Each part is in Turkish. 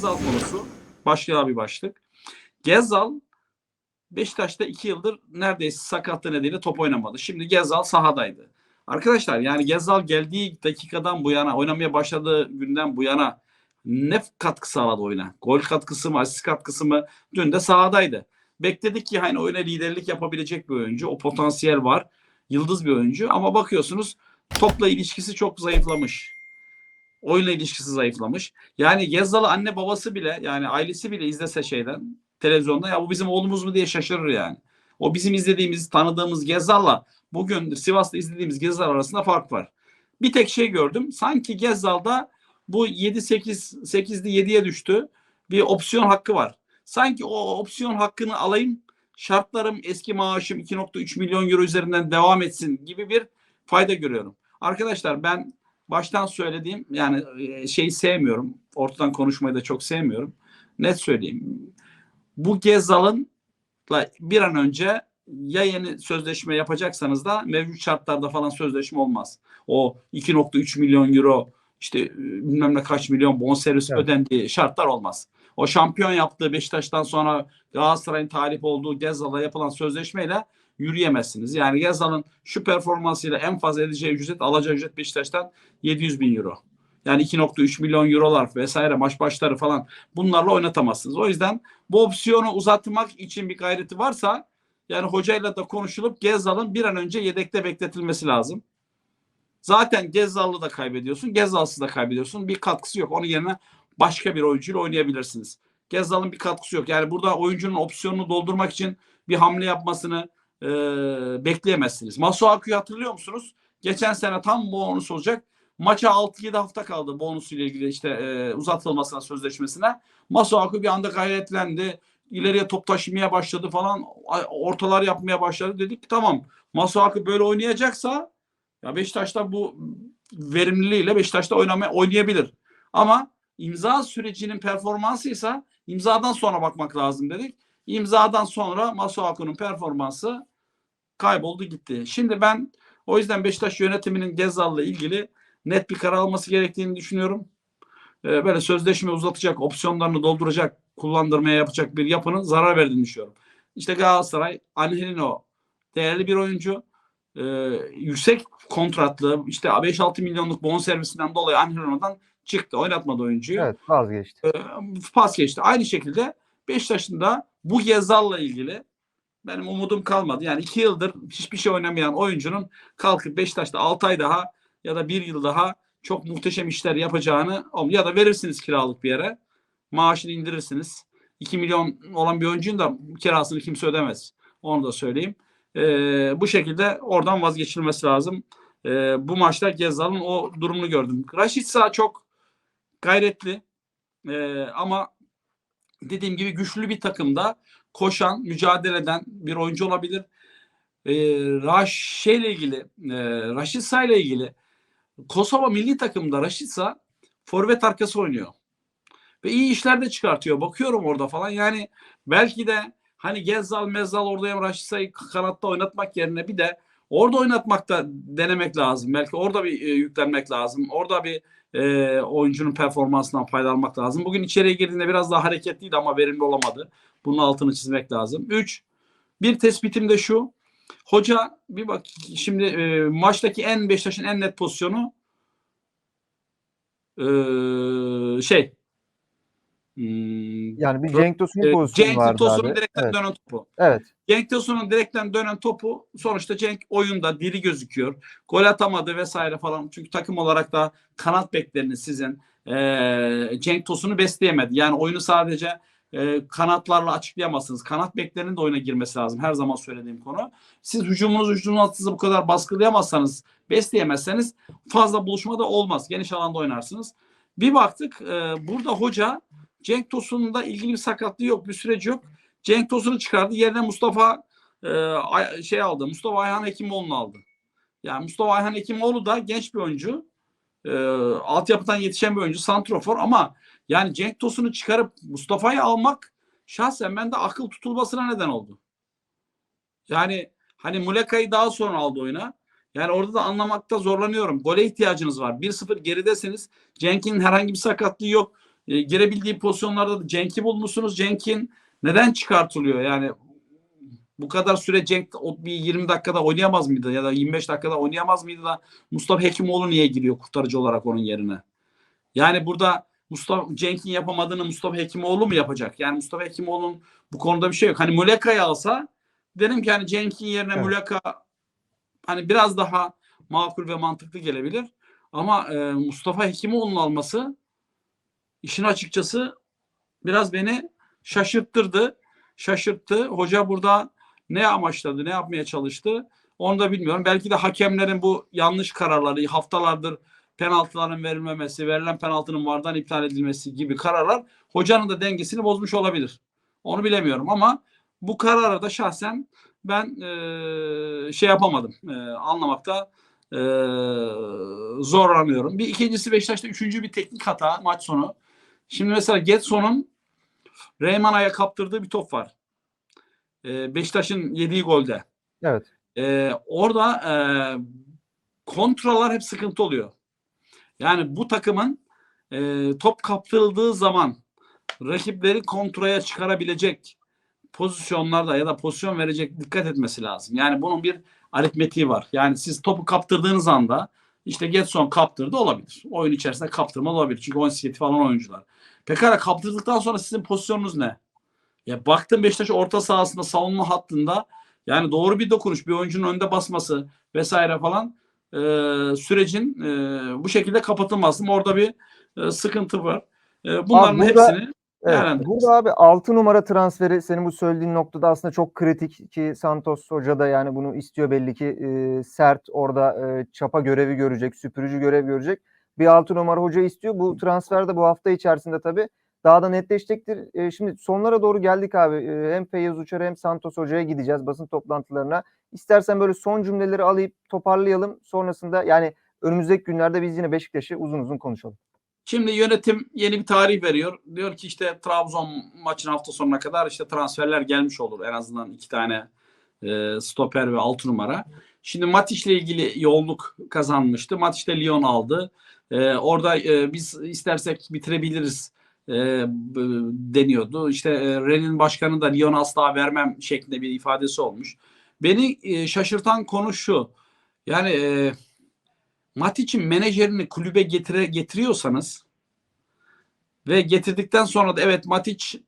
Gezzal konusu başka bir başlık. Gezzal Beşiktaş'ta iki yıldır neredeyse sakatlığı nedeniyle top oynamadı. Şimdi Gezzal sahadaydı. Arkadaşlar yani Gezzal geldiği dakikadan bu yana oynamaya başladığı günden bu yana ne katkı sağladı oyuna? Gol katkısı mı, asist katkısı mı? Dün de sahadaydı. Bekledik ki hani oyuna liderlik yapabilecek bir oyuncu. O potansiyel var. Yıldız bir oyuncu ama bakıyorsunuz topla ilişkisi çok zayıflamış. Oyunla ilişkisi zayıflamış. Yani Gezzal'ı anne babası bile yani ailesi bile izlese şeyden televizyonda ya bu bizim oğlumuz mu diye şaşırır yani. O bizim izlediğimiz, tanıdığımız Gezzal'la bugün Sivas'ta izlediğimiz Gezzal arasında fark var. Bir tek şey gördüm. Sanki Gezzal'da bu 7-8, 8'di 7'ye düştü. Bir opsiyon hakkı var. Sanki o opsiyon hakkını alayım, şartlarım eski maaşım 2.3 milyon euro üzerinden devam etsin gibi bir fayda görüyorum. Arkadaşlar ben baştan söylediğim yani e, şeyi sevmiyorum. Ortadan konuşmayı da çok sevmiyorum. Net söyleyeyim. Bu Gezal'ın bir an önce ya yeni sözleşme yapacaksanız da mevcut şartlarda falan sözleşme olmaz. O 2.3 milyon euro işte e, bilmem ne kaç milyon bonservis Evet. ödendiği şartlar olmaz. O şampiyon yaptığı Beşiktaş'tan sonra Galatasaray'ın talip olduğu Gezal'a yapılan sözleşmeyle yürüyemezsiniz. Yani Gezal'ın şu performansıyla en fazla edeceği ücret, alacağı ücret Beşiktaş'tan 700 bin euro. Yani 2.3 milyon eurolar vesaire maç başları falan bunlarla oynatamazsınız. O yüzden bu opsiyonu uzatmak için bir gayreti varsa yani hocayla da konuşulup Gezal'ın bir an önce yedekte bekletilmesi lazım. Zaten Gezal'ı da kaybediyorsun, Gezal'sız da kaybediyorsun. Bir katkısı yok. Onun yerine başka bir oyuncuyla oynayabilirsiniz. Gezal'ın bir katkısı yok. Yani burada oyuncunun opsiyonunu doldurmak için bir hamle yapmasını e, bekleyemezsiniz. Masuaku'yu hatırlıyor musunuz? Geçen sene tam bonus olacak. Maça 6-7 hafta kaldı bonusuyla ilgili işte e, uzatılmasına sözleşmesine. Masuaku bir anda gayretlendi. İleriye top taşımaya başladı falan. Ortalar yapmaya başladı. Dedik ki tamam Masuaku böyle oynayacaksa ya Beşiktaş'ta bu verimliliğiyle Beşiktaş'ta oynamaya oynayabilir. Ama imza sürecinin performansıysa imzadan sonra bakmak lazım dedik. İmzadan sonra Masuaku'nun performansı kayboldu gitti. Şimdi ben o yüzden Beşiktaş yönetiminin Gezal'la ilgili net bir karar alması gerektiğini düşünüyorum. Ee, böyle sözleşme uzatacak, opsiyonlarını dolduracak, kullandırmaya yapacak bir yapının zarar verdiğini düşünüyorum. İşte Galatasaray, Angelino değerli bir oyuncu. Ee, yüksek kontratlı işte 5-6 milyonluk bonservisinden dolayı Angelino'dan çıktı. Oynatmadı oyuncuyu. Evet vazgeçti. Ee, pas geçti. Aynı şekilde Beşiktaş'ın da bu Gezal'la ilgili benim umudum kalmadı. Yani iki yıldır hiçbir şey oynamayan oyuncunun kalkıp Beşiktaş'ta 6 ay daha ya da bir yıl daha çok muhteşem işler yapacağını ya da verirsiniz kiralık bir yere maaşını indirirsiniz. 2 milyon olan bir oyuncunun da kirasını kimse ödemez. Onu da söyleyeyim. Ee, bu şekilde oradan vazgeçilmesi lazım. Ee, bu maçta Gezal'ın o durumunu gördüm. Raşitsa çok gayretli Ee, ama dediğim gibi güçlü bir takımda koşan, mücadele eden bir oyuncu olabilir. Ee, Raşe ile ilgili, e, Raşitsa ile ilgili Kosova milli takımda Raşitsa forvet arkası oynuyor. Ve iyi işler de çıkartıyor. Bakıyorum orada falan. Yani belki de hani Gezzal Mezzal orada hem Raşitsa'yı kanatta oynatmak yerine bir de orada oynatmak da denemek lazım. Belki orada bir e, yüklenmek lazım. Orada bir e, oyuncunun performansından faydalanmak lazım. Bugün içeriye girdiğinde biraz daha hareketliydi ama verimli olamadı. Bunun altını çizmek lazım. Üç, bir tespitim de şu. Hoca bir bak şimdi e, maçtaki en Beşiktaş'ın en net pozisyonu e, şey Yani bir Cenk Tosun'un e, pozisyonu Cenk vardı Tosun'un abi. direkten Evet. dönen topu. evet. Cenk Tosun'un direkten dönen topu sonuçta Cenk oyunda diri gözüküyor. Gol atamadı vesaire falan. Çünkü takım olarak da kanat bekleriniz sizin e, Cenk Tosun'u besleyemedi. Yani oyunu sadece e, kanatlarla açıklayamazsınız. Kanat beklerinin de oyuna girmesi lazım. Her zaman söylediğim konu. Siz hücumunuz hücumun hattınızı bu kadar baskılayamazsanız, besleyemezseniz fazla buluşma da olmaz. Geniş alanda oynarsınız. Bir baktık e, burada hoca Cenk Tosun'un da ilgili bir sakatlığı yok, bir süreci yok. Cenk Tosun'u çıkardı. Yerine Mustafa e, şey aldı. Mustafa Ayhan Hekimoğlu'nu aldı. Yani Mustafa Ayhan Hekimoğlu da genç bir oyuncu. E, altyapıdan yetişen bir oyuncu. Santrofor ama yani Cenk Tosun'u çıkarıp Mustafa'yı almak şahsen bende akıl tutulmasına neden oldu. Yani hani Muleka'yı daha sonra aldı oyuna. Yani orada da anlamakta zorlanıyorum. Gole ihtiyacınız var. 1-0 geridesiniz. Cenk'in herhangi bir sakatlığı yok. E, girebildiği pozisyonlarda da Cenk'i bulmuşsunuz. Cenk'in neden çıkartılıyor? Yani bu kadar süre Cenk bir 20 dakikada oynayamaz mıydı ya da 25 dakikada oynayamaz mıydı da Mustafa Hekimoğlu niye giriyor kurtarıcı olarak onun yerine? Yani burada Mustafa Cenk'in yapamadığını Mustafa Hekimoğlu mu yapacak? Yani Mustafa Hekimoğlu'nun bu konuda bir şey yok. Hani Muleka'yı alsa derim ki hani Cenk'in yerine Evet. Muleka hani biraz daha makul ve mantıklı gelebilir. Ama e, Mustafa Hekimoğlu'nun alması işin açıkçası biraz beni şaşırttırdı. Şaşırttı. Hoca burada ne amaçladı, ne yapmaya çalıştı onu da bilmiyorum. Belki de hakemlerin bu yanlış kararları haftalardır penaltıların verilmemesi, verilen penaltının vardan iptal edilmesi gibi kararlar hocanın da dengesini bozmuş olabilir. Onu bilemiyorum ama bu karara da şahsen ben eee, şey yapamadım. Eee, anlamakta eee, zorlanıyorum. Bir ikincisi Beşiktaş'ta üçüncü bir teknik hata maç sonu. Şimdi mesela Getson'un Reymana'ya kaptırdığı bir top var. Eee, Beşiktaş'ın yediği golde. Evet. Ee, orada e, kontralar hep sıkıntı oluyor. Yani bu takımın e, top kaptırıldığı zaman rakipleri kontraya çıkarabilecek pozisyonlarda ya da pozisyon verecek dikkat etmesi lazım. Yani bunun bir aritmetiği var. Yani siz topu kaptırdığınız anda işte Getson kaptırdı olabilir. Oyun içerisinde kaptırma olabilir. Çünkü 18 falan oyuncular. Pekala kaptırdıktan sonra sizin pozisyonunuz ne? Ya baktım Beşiktaş orta sahasında savunma hattında yani doğru bir dokunuş, bir oyuncunun önde basması vesaire falan e, sürecin e, bu şekilde kapatılması. Orada bir e, sıkıntı var. E, bunların Abi burada- hepsini Evet. Burada abi 6 numara transferi senin bu söylediğin noktada aslında çok kritik ki Santos Hoca da yani bunu istiyor belli ki e, sert orada e, çapa görevi görecek, süpürücü görev görecek. Bir 6 numara hoca istiyor. Bu transfer de bu hafta içerisinde tabii daha da netleşecektir. E, şimdi sonlara doğru geldik abi. E, hem Feyyaz Uçar'a hem Santos Hoca'ya gideceğiz basın toplantılarına. İstersen böyle son cümleleri alayım, toparlayalım. Sonrasında yani önümüzdeki günlerde biz yine Beşiktaş'ı uzun uzun konuşalım. Şimdi yönetim yeni bir tarih veriyor. Diyor ki işte Trabzon maçın hafta sonuna kadar işte transferler gelmiş olur. En azından iki tane e, stoper ve altı numara. Şimdi Matic'le ilgili yoğunluk kazanmıştı. Matic de Lyon aldı. E, orada e, biz istersek bitirebiliriz e, deniyordu. İşte e, Rennes'in başkanı da Lyon asla vermem şeklinde bir ifadesi olmuş. Beni e, şaşırtan konu şu. Yani e, Matic'in menajerini kulübe getire, getiriyorsanız ve getirdikten sonra da evet Matic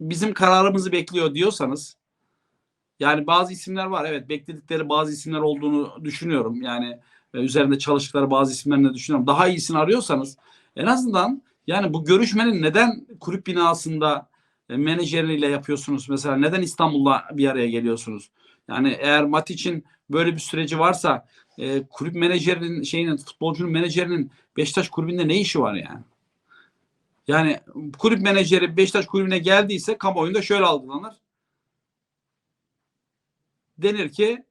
bizim kararımızı bekliyor diyorsanız yani bazı isimler var evet bekledikleri bazı isimler olduğunu düşünüyorum. Yani e, üzerinde çalıştıkları bazı isimlerini düşünüyorum. Daha iyisini arıyorsanız en azından yani bu görüşmenin neden kulüp binasında e, menajeriyle yapıyorsunuz? Mesela neden İstanbul'da bir araya geliyorsunuz? Yani eğer Matic'in böyle bir süreci varsa e, kulüp menajerinin şeyinin futbolcunun menajerinin Beşiktaş kulübünde ne işi var yani? Yani kulüp menajeri Beşiktaş kulübüne geldiyse kamuoyunda şöyle algılanır. Denir ki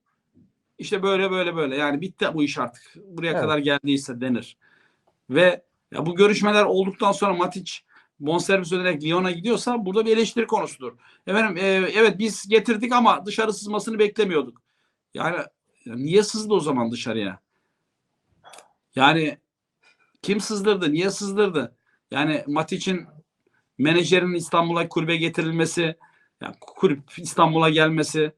işte böyle böyle böyle yani bitti bu iş artık. Buraya Evet. kadar geldiyse denir. Ve ya bu görüşmeler olduktan sonra Matic bonservis öderek Lyon'a gidiyorsa burada bir eleştiri konusudur. Efendim e, evet biz getirdik ama dışarı sızmasını beklemiyorduk. Yani ya niye sızdı o zaman dışarıya? Yani kim sızdırdı? Niye sızdırdı? Yani Matic'in menajerin İstanbul'a kulübe getirilmesi, yani kulüp İstanbul'a gelmesi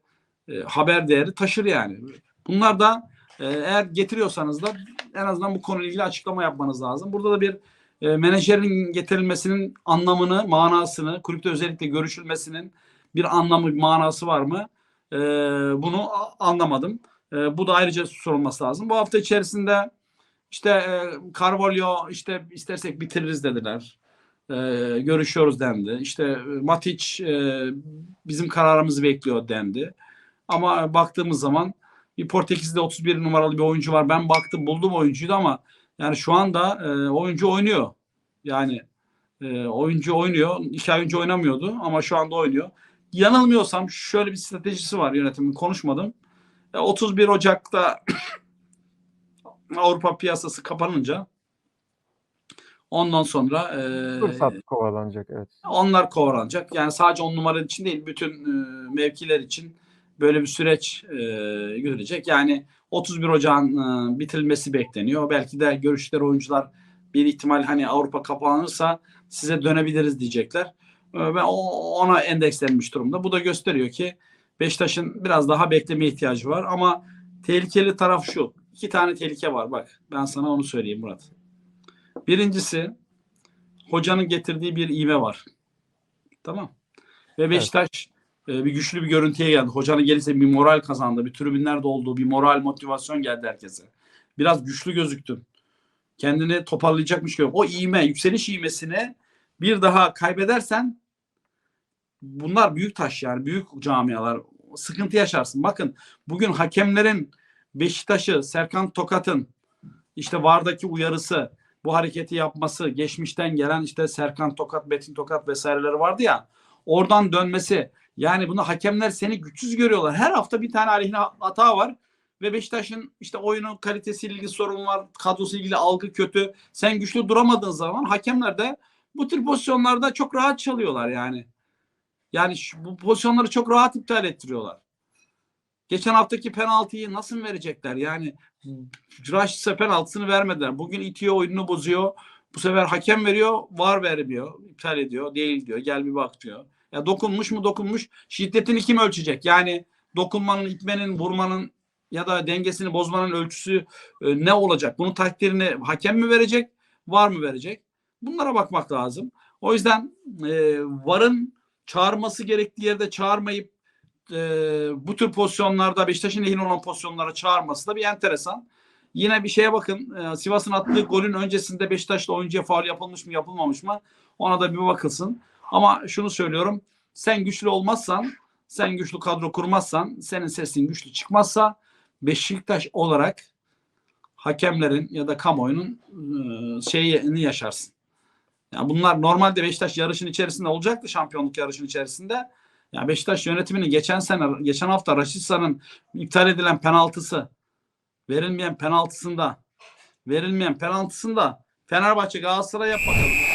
e, haber değeri taşır yani. Bunlar da e, eğer getiriyorsanız da en azından bu konuyla ilgili açıklama yapmanız lazım. Burada da bir e, menajerin getirilmesinin anlamını, manasını, kulüpte özellikle görüşülmesinin bir anlamı, bir manası var mı? E, bunu anlamadım. E, bu da ayrıca sorulması lazım. Bu hafta içerisinde işte e, Carvalho işte istersek bitiririz dediler. E, görüşüyoruz dendi. İşte Matic e, bizim kararımızı bekliyor dendi. Ama baktığımız zaman bir Portekiz'de 31 numaralı bir oyuncu var. Ben baktım buldum oyuncuyu da ama yani şu anda e, oyuncu oynuyor. Yani e, oyuncu oynuyor. İki ay önce oynamıyordu ama şu anda oynuyor. Yanılmıyorsam şöyle bir stratejisi var yönetimin konuşmadım. E, 31 Ocak'ta Avrupa piyasası kapanınca ondan sonra e, Fırsat kovalanacak evet. onlar kovalanacak. Yani sadece on numara için değil bütün e, mevkiler için böyle bir süreç e, görülecek. Yani 31 Ocağın e, bitirilmesi bekleniyor. Belki de görüşleri oyuncular bir ihtimal hani Avrupa kapanırsa size dönebiliriz diyecekler. Ee, Ve o- ona endekslenmiş durumda. Bu da gösteriyor ki Beşiktaş'ın biraz daha bekleme ihtiyacı var ama tehlikeli taraf şu. İki tane tehlike var bak. Ben sana onu söyleyeyim Murat. Birincisi hocanın getirdiği bir ivme var. Tamam. Ve Beşiktaş e, bir güçlü bir görüntüye geldi. Hocanın gelirse bir moral kazandı. Bir tribünlerde olduğu bir moral motivasyon geldi herkese. Biraz güçlü gözüktün. Kendini toparlayacakmış gibi. O ivme, yükseliş ivmesini bir daha kaybedersen bunlar büyük taş yani büyük camialar sıkıntı yaşarsın. Bakın bugün hakemlerin Beşiktaş'ı Serkan Tokat'ın işte Vardaki uyarısı bu hareketi yapması geçmişten gelen işte Serkan Tokat, Betin Tokat vesaireleri vardı ya oradan dönmesi yani bunu hakemler seni güçsüz görüyorlar. Her hafta bir tane aleyhine hata var ve Beşiktaş'ın işte oyunun kalitesiyle ilgili sorun var. Kadrosu ilgili algı kötü. Sen güçlü duramadığın zaman hakemler de bu tür pozisyonlarda çok rahat çalıyorlar yani. Yani şu, bu pozisyonları çok rahat iptal ettiriyorlar. Geçen haftaki penaltıyı nasıl verecekler? Yani Raşit'se penaltısını vermediler. Bugün itiyor oyununu bozuyor. Bu sefer hakem veriyor, var vermiyor, iptal ediyor, değil diyor, gel bir bak diyor. Ya dokunmuş mu dokunmuş, şiddetini kim ölçecek? Yani dokunmanın, itmenin, vurmanın ya da dengesini bozmanın ölçüsü e, ne olacak? Bunun takdirini hakem mi verecek, var mı verecek? Bunlara bakmak lazım. O yüzden e, varın çağırması gerektiği yerde çağırmayıp e, bu tür pozisyonlarda Beşiktaş'ın lehine olan pozisyonlara çağırması da bir enteresan. Yine bir şeye bakın. e, Sivas'ın attığı golün öncesinde Beşiktaş'ta oyuncuya faul yapılmış mı yapılmamış mı? Ona da bir bakılsın. Ama şunu söylüyorum. Sen güçlü olmazsan, sen güçlü kadro kurmazsan, senin sesin güçlü çıkmazsa Beşiktaş olarak hakemlerin ya da kamuoyunun e, şeyini yaşarsın. Yani bunlar normalde Beşiktaş yarışın içerisinde olacaktı şampiyonluk yarışın içerisinde. Ya Beşiktaş yönetiminin geçen sene geçen hafta Raşitsa'nın iptal edilen penaltısı verilmeyen penaltısında verilmeyen penaltısında Fenerbahçe Galatasaray yap bakalım.